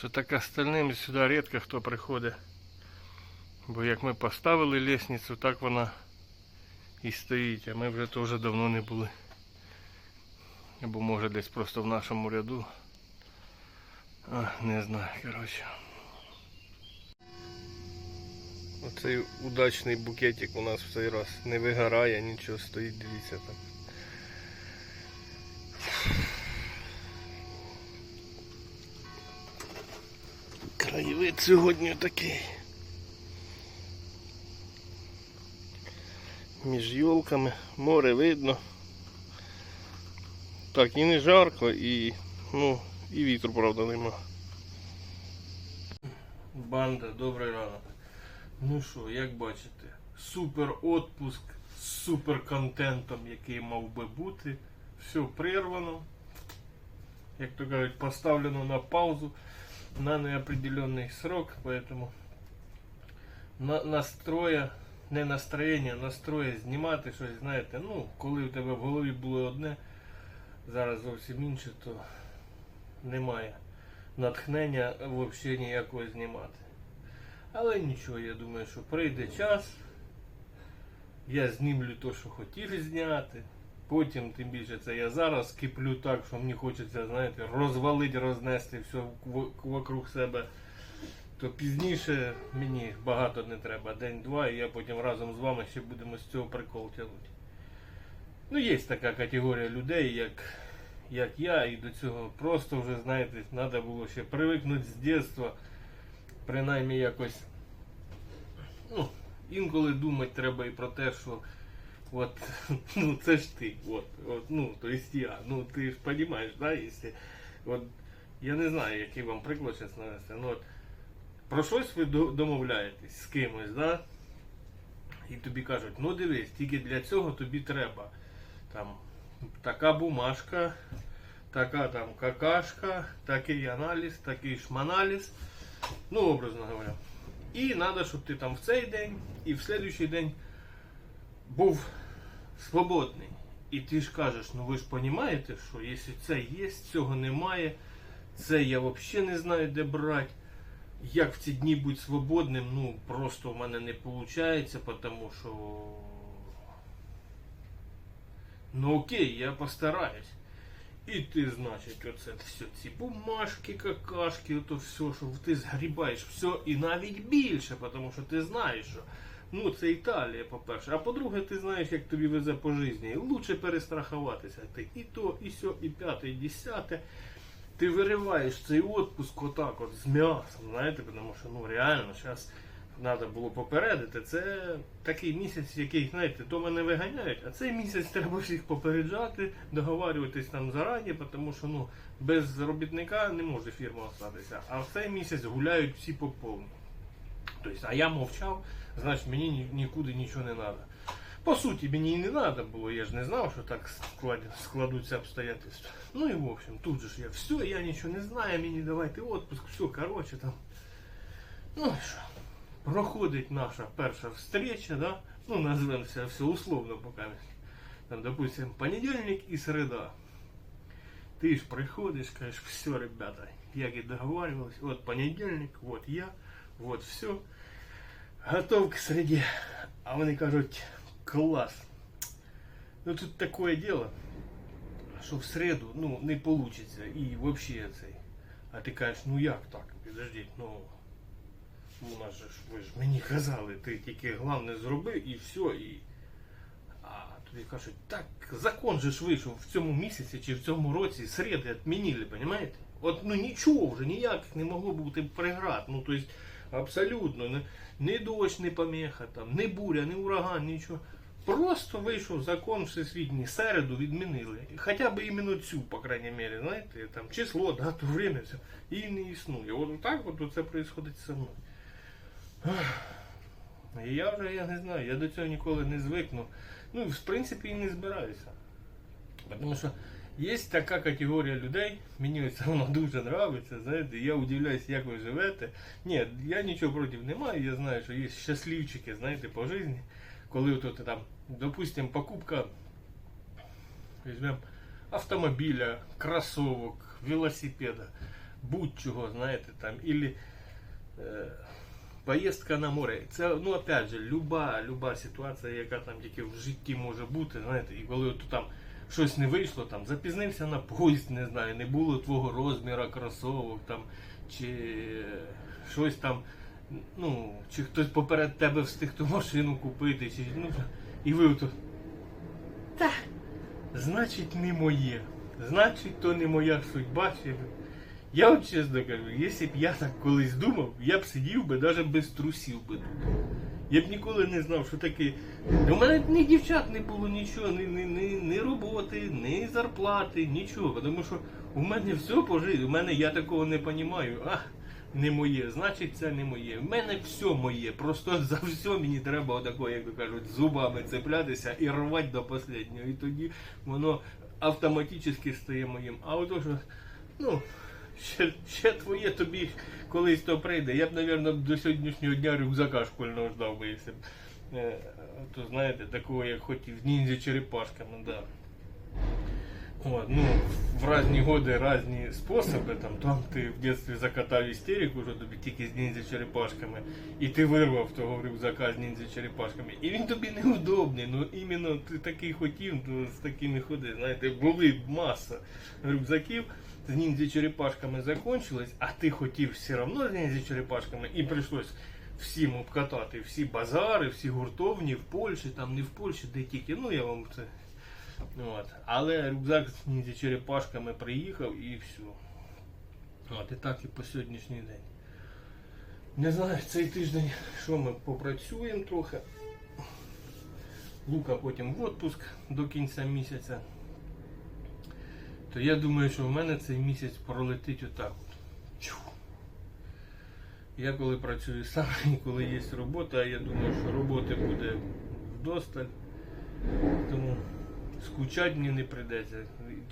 що так остальним сюди рідко хто приходить. Бо як ми поставили лестницю, так вона і стоїть, а ми вже теж давно не були. Або може десь просто в нашому ряду. А, не знаю, коротше. Оцей удачний букетик у нас в цей раз не вигорає, нічого стоїть, дивіться там. Краєвид сьогодні такий. Між йолками, море видно. Так, і не жарко, і, ну, і вітру, правда, нема. Банда, добрий ранок. Ну що, як бачите, супер отпуск з супер контентом, який мав би бути. Все прервано. Як то кажуть, поставлено на паузу на неопределенный срок, поэтому на, настроя, не настроєння, настроя знімати щось, знаєте, ну, коли у тебе в голові було одне, зараз зовсім інше, то немає натхнення взагалі ніякого знімати. Але нічого, я думаю, що прийде час, я знімлю те, що хотів зняти. Потім, тим більше, це я зараз киплю так, що мені хочеться, знаєте, розвалити, рознести все вокруг себе. То пізніше мені багато не треба, день-два, і я потім разом з вами ще будемо з цього прикол тягнути. Ну, є така категорія людей, як, як я, і до цього просто вже, знаєте, треба було ще привикнути з дитинства, принаймні якось. Ну, інколи думати треба і про те, що От, ну це ж ти, от, от, ну, то есть я, ну ти ж розумієш, да, якщо, от, я не знаю, який вам приклад зараз навести, ну от, про щось ви домовляєтесь з кимось, да, і тобі кажуть, ну дивись, тільки для цього тобі треба там така бумажка, така там какашка, такий аналіз, такий шманаліз, ну, образно говоря. І треба, щоб ти там в цей день і в следующий день був свободний. І ти ж кажеш, ну ви ж розумієте, що якщо це є, цього немає, це я взагалі не знаю, де брати. Як в ці дні бути свободним, ну просто в мене не виходить, тому що. Ну окей, я постараюсь. І ти, значить, оце все, ці бумажки, какашки, ото все, що ти згрібаєш все і навіть більше, тому що ти знаєш, що ну це Італія, по-перше. А по-друге, ти знаєш, як тобі везе по житті. Лучше перестрахуватися. Ти і то, і сьо, і п'яте, і десяте. Ти вириваєш цей отпуск отак от з м'ясом, знаєте, тому що ну реально зараз треба було попередити. Це такий місяць, який, знаєте, то мене виганяють, а цей місяць треба всіх попереджати, договарюватись там зарані, тому що ну, без робітника не може фірма остатися. А в цей місяць гуляють всі по повній. Тобто, а я мовчав, значить мені нікуди нічого не треба. По суті, мені і не треба було, я ж не знав, що так склад- складуться обстоятельства. Ну і в общем, тут же ж я все, я нічого не знаю, мені давайте отпуск, все, коротше там. Ну і що? Проходить наша перша встреча, да? Ну, назвемо це все условно поки. Там, допустим, понедельник і середа. Ти ж приходиш, кажеш, все, ребята, як і договаривались, от понедельник, от я, от все. Готов к среде. А вони кажуть, клас. Ну тут такое дело, що в среду ну, не получится і вообще цей. А ти кажеш, ну як так? Підождіть, ну у нас же ж ви ж мені казали, ти тільки головне зроби і все, і. А тобі кажуть, так закон же ж вийшов в цьому місяці чи в цьому році середи відмінили, понимаєте? От ну нічого вже ніяких не могло бути преград. Ну то есть абсолютно не дощ, не помеха, там, не буря, не ураган, нічого. Просто вийшов закон всесвітній, середу відмінили. Хоча б іменно цю, по крайней мере, знаєте, там число, дату, время, все. І не існує. От так от це відбувається зі мною. І я вже, я не знаю, я до цього ніколи не звикну. Ну, в принципі, і не збираюся. Тому що є така категорія людей, мені це воно дуже подобається, знаєте, я удивляюсь, як ви живете. Ні, я нічого проти не маю, я знаю, що є щасливчики, знаєте, по житті, коли от там, допустим, покупка візьмем автомобіля, кросовок, велосипеда. будь-чого, знаєте, там, ілі е, поїздка на море. Це, ну, опять же, люба, люба ситуація, яка там тільки в житті може бути, знаєте, і коли от там щось не вийшло, там, запізнився на поїзд, не знаю, не було твого розміра кросовок, там, чи щось там, ну, чи хтось поперед тебе встиг ту машину купити, чи, ну, і ви ото, та, значить не моє. Значить, то не моя судьба. Я от чесно кажу, якщо б я так колись думав, я б сидів би навіть без трусів би тут. Я б ніколи не знав, що таке. У мене ні дівчат не було нічого, ні, ні, ні, ні роботи, ні зарплати, нічого. Тому що у мене все по житті, у мене я такого не розумію. А, не моє, значить це не моє. У мене все моє. Просто за все мені треба отако, як кажуть, зубами цеплятися і рвати до останнього. І тоді воно автоматично стає моїм. А ото що, ну, ще, ще твоє тобі колись то прийде. Я б, мабуть, до сьогоднішнього дня рюкзака школьного ждав би, якщо б. е, То знаєте, такого як хотів, з ніндзя черепашками, да. От, ну, в різні годи різні способи. Там, там ти в дитинстві закатав істерику, що тобі тільки з ніндзя черепашками, і ти вирвав того рюкзака з ніндзя черепашками. І він тобі неудобний. Ну іменно ти такий хотів, то з такими ходи. Знаєте, були маса рюкзаків. З ніндзя черепашками закончилось, а ти хотів все одно з ніндзя черепашками, і прийшлось всім обкатати всі базари, всі гуртовні в Польщі, там не в Польщі, де тільки, ну я вам це. От. Але рюкзак з ніндзя черепашками приїхав і все. От, і так і по сьогоднішній день. Не знаю, цей тиждень що ми попрацюємо трохи. Лука потім в отпуск до кінця місяця. То я думаю, що в мене цей місяць пролетить отак от. Я коли працюю сам і коли є робота, я думаю, що роботи буде вдосталь. Тому скучати мені не прийдеться.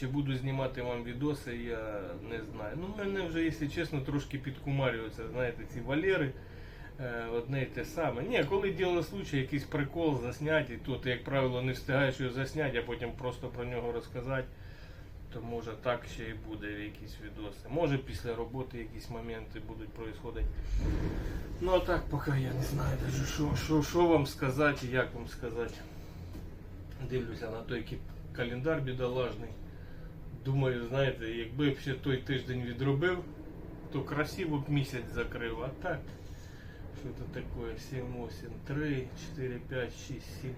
Чи буду знімати вам відоси, я не знаю. Ну, мене вже, якщо чесно, трошки підкумарюються, знаєте, ці валери. е, Одне і те саме. Ні, коли діло случай, якийсь прикол засняти, то ти, як правило, не встигаєш його засняти, а потім просто про нього розказати. То може так ще і буде якісь відоси. Може після роботи якісь моменти будуть происходити. Ну а так поки я не знаю даже, що, що, що вам сказати і як вам сказати. Дивлюся на той календар бідолажний. Думаю, знаєте, якби б ще той тиждень відробив, то красиво б місяць закрив. А так, що це таке? 7, 8, 3, 4, 5, 6, 7.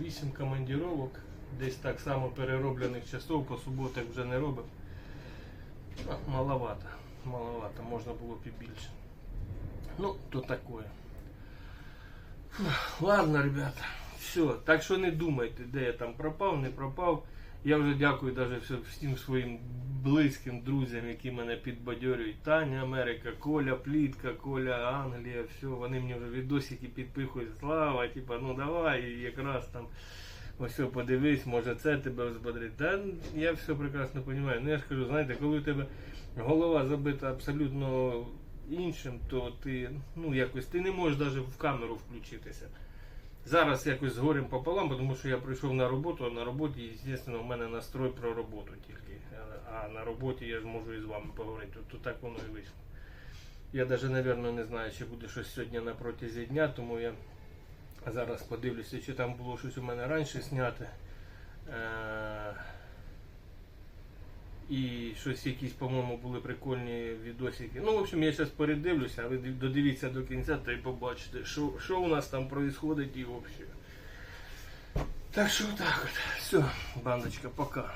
8 командировок. Десь так само перероблених часов, по суботах вже не робив. Маловато. Маловато, можна було б і більше. Ну, то такое. Ладно, ребята. Все. Так що не думайте, де я там пропав, не пропав. Я вже дякую даже всім своїм близьким друзям, які мене підбадьорюють. Таня Америка, Коля Плітка, Коля Англія, все, вони мені вже відосики підпихують. Слава, типа, ну давай, і якраз там ось подивись, може це тебе взбодрить. Та я все прекрасно розумію. Ну я ж кажу, знаєте, коли у тебе голова забита абсолютно іншим, то ти ну якось ти не можеш навіть в камеру включитися. Зараз якось з горем пополам, тому що я прийшов на роботу, а на роботі, звісно, в мене настрой про роботу тільки. А- на роботі я ж можу і з вами поговорити. То, то так воно і вийшло. Я навіть, напевно, не знаю, чи буде щось сьогодні на протязі дня, тому я зараз подивлюся, чи там було щось у мене раніше зняте. І щось якісь, по-моєму, були прикольні відосики. Ну, в общем, я зараз передивлюся, а ви додивіться до кінця та й побачите, що, що у нас там відбувається і взагалі. Так що так от. Все, бандочка, пока.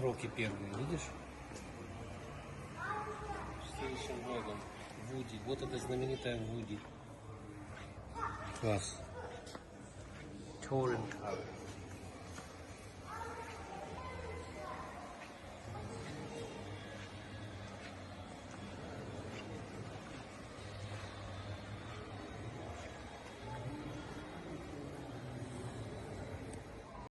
Роки первые, видишь? Следующим годом. Вуди. Вот это знаменитая Вуди. Класс. Touring car.